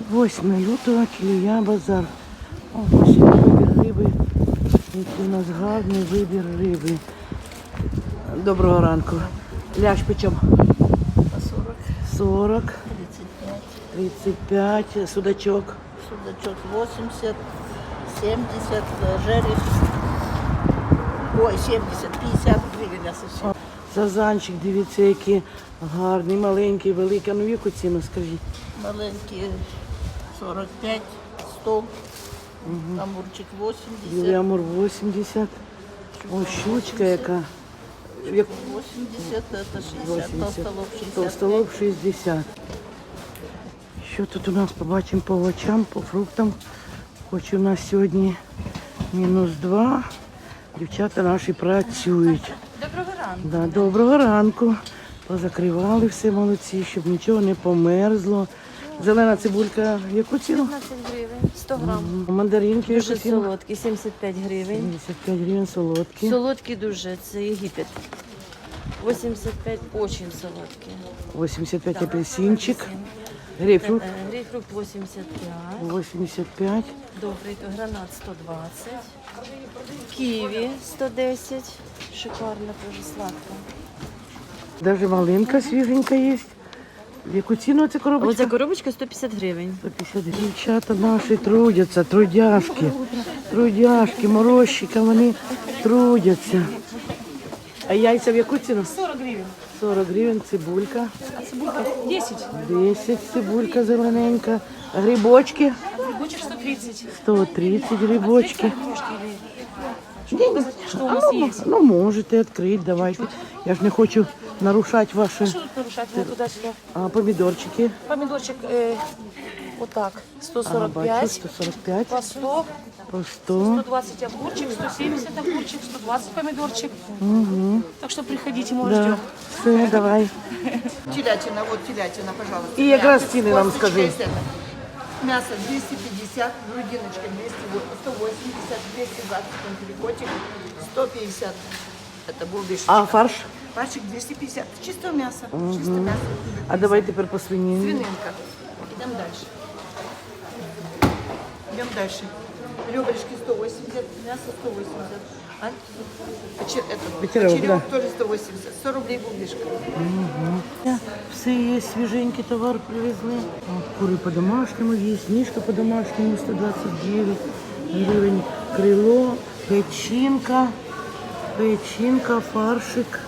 8 лютого, Кілія, базар. О, ось вибір риби. Який у нас гарний вибір риби. Доброго ранку. Ляж почем? 40, 40, 35, 35, судачок. судачок 80, 70, жерех. Ой, 70, 50 гривень совсем. Сазанчик, дивіться, який гарний, маленький, великий. А Ну, яку ціну скажіть? Маленькі 45, 100, амурчик 80, Білий амур 80. Ось щучка яка. Як 80, это 60, 80. толстолоб 60. Толстолоб 60. Що тут у нас побачимо по овочам, по фруктам. Хоч у нас сьогодні мінус 2. Дівчата наші працюють. Доброго ранку. Да, доброго ранку. Позакривали все молодці, щоб нічого не померзло. Зелена цибулька, яку ціну? 15 гривень, 100 грам. Мандаринки, яку Дуже ціну? солодкі, 75 гривень. 75 гривень солодкі. Солодкі дуже, це Єгипет. 85 очень солодкі. 85 апельсинчик. Грейпфрут Е, Грейпфрут 85, 85. добрий гранат 120, ківі 110, шикарно, дуже сладко. Даже малинка свіженька є. В яку ціну ця коробочка? оця коробочка 150 гривень. 150 гривень. Дівчата наші трудяться, трудяшки, трудяшки, морозчика, вони трудяться. А яйця в яку ціну? 40 гривен. 40 гривень, цибулька, А Цибулька 10. 10 цибулька зелененька, грибочки, Грибочек 130. 130 грибочки. Что у нас Ну, есть? ну, можете відкрити, давайте. Я ж не хочу нарушати ваші Что тут нарушать? Вот туда-сюда. а, помідорчики. Помидорчик э, вот так. Ага, бачу, 145. 145 По 100. по 100. 120 огурчик, 170 огурчик, 120 помидорчик. Так что приходите, мы вас Да. ждем. Все, давай. Телятина, вот телятина, пожалуйста. І якраз Мясо, ціни нам косточка скажи. и сено. Мясо 250, грудиночка 200, вот 180, 220, антибиотик 150. Это булдыш. А фарш? Пачек 250. Чистое мясо. Чистое мясо. А давай тепер по свинині. Свининка. Идем дальше. Идем дальше. Ребрышки 180, мясо 180. А? Почер- это, Почеревок, почеревок да. тоже 180. 100 рублей булдышка. Все є, свіженький товар привезли. От, Кури по-домашньому є, ніжка по-домашньому 129 гривень, крило, печінка, Печінка, фаршик